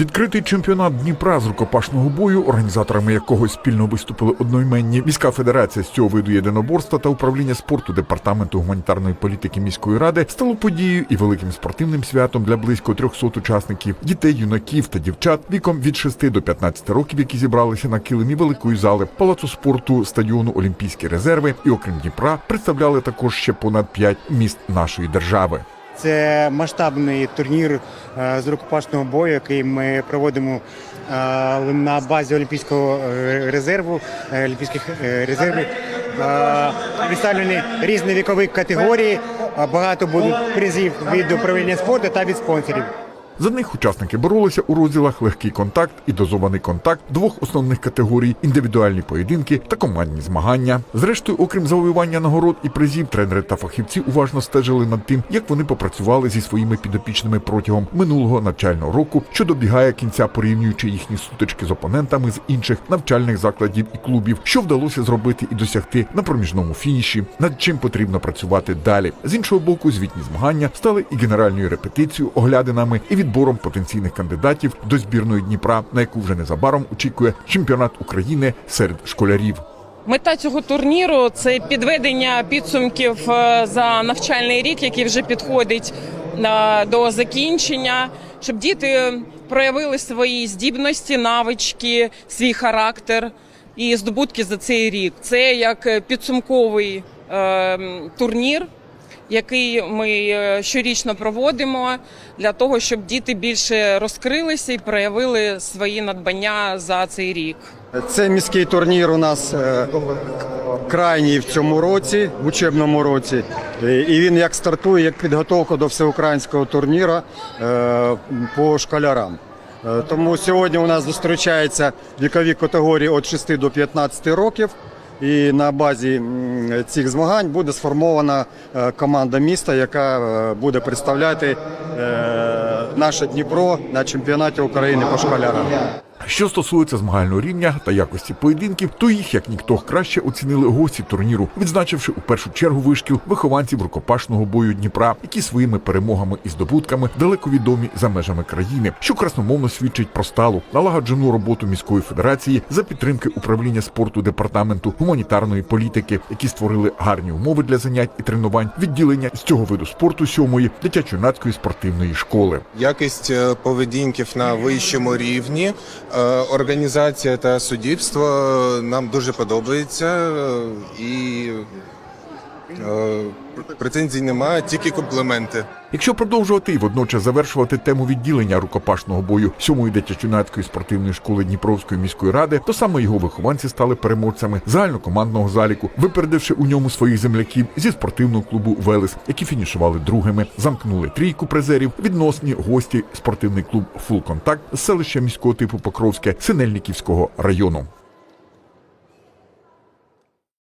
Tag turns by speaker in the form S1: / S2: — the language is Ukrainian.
S1: Відкритий чемпіонат Дніпра з рукопашного бою, організаторами якого спільно виступили одноіменні міська федерація з цього виду єдиноборства та управління спорту департаменту гуманітарної політики міської ради, стало подією і великим спортивним святом для близько 300 учасників дітей, юнаків та дівчат віком від 6 до 15 років, які зібралися на килимі великої зали палацу спорту стадіону Олімпійські резерви, і окрім Дніпра представляли також ще понад 5 міст нашої держави.
S2: Це масштабний турнір е, з рукопашного бою, який ми проводимо е, на базі Олімпійського е, резерву. Олімпійських резервів. Представлені різні вікові категорії. Багато будуть призів від управління спорту та від спонсорів.
S1: За них учасники боролися у розділах легкий контакт і дозований контакт двох основних категорій індивідуальні поєдинки та командні змагання. Зрештою, окрім завоювання нагород і призів, тренери та фахівці уважно стежили над тим, як вони попрацювали зі своїми підопічними протягом минулого навчального року, що добігає кінця, порівнюючи їхні сутички з опонентами з інших навчальних закладів і клубів, що вдалося зробити і досягти на проміжному фініші, над чим потрібно працювати далі. З іншого боку, звітні змагання стали і генеральною репетицією, оглядинами і відбором потенційних кандидатів до збірної Дніпра, на яку вже незабаром очікує чемпіонат України серед школярів.
S3: Мета цього турніру це підведення підсумків е, за навчальний рік, який вже підходить е, до закінчення, щоб діти проявили свої здібності, навички, свій характер і здобутки за цей рік. Це як підсумковий е, турнір. Який ми е, щорічно проводимо для того, щоб діти більше розкрилися і проявили свої надбання за цей рік.
S4: Це міський турнір у нас е, крайній в цьому році, в учебному році. Е, І він як стартує, як підготовка до всеукраїнського турніру по школярам. Тому сьогодні у нас зустрічаються вікові категорії від 6 до 15 років. І на базі цих змагань буде сформована е, команда міста, яка е, буде представляти е, наше Дніпро на чемпіонаті України по школярам.
S1: Що стосується змагального рівня та якості поєдинків, то їх як ніхто краще оцінили гості турніру, відзначивши у першу чергу вишкіл вихованців рукопашного бою Дніпра, які своїми перемогами і здобутками далеко відомі за межами країни, що красномовно свідчить про сталу налагоджену роботу міської федерації за підтримки управління спорту департаменту гуманітарної політики, які створили гарні умови для занять і тренувань, відділення з цього виду спорту сьомої дитячо-юнацької спортивної школи.
S5: Якість е, поведінків на вищому рівні, е, організація та суддівство е, нам дуже подобається е, і е, претензій немає, тільки компліменти.
S1: Якщо продовжувати і водночас завершувати тему відділення рукопашного бою сьомої дитячо-юнацької спортивної школи Дніпровської міської ради, то саме його вихованці стали переможцями загальнокомандного заліку, випередивши у ньому своїх земляків зі спортивного клубу Велес, які фінішували другими, замкнули трійку призерів, відносні гості спортивний клуб Фул Контакт з селища міського типу Покровське Синельниківського району.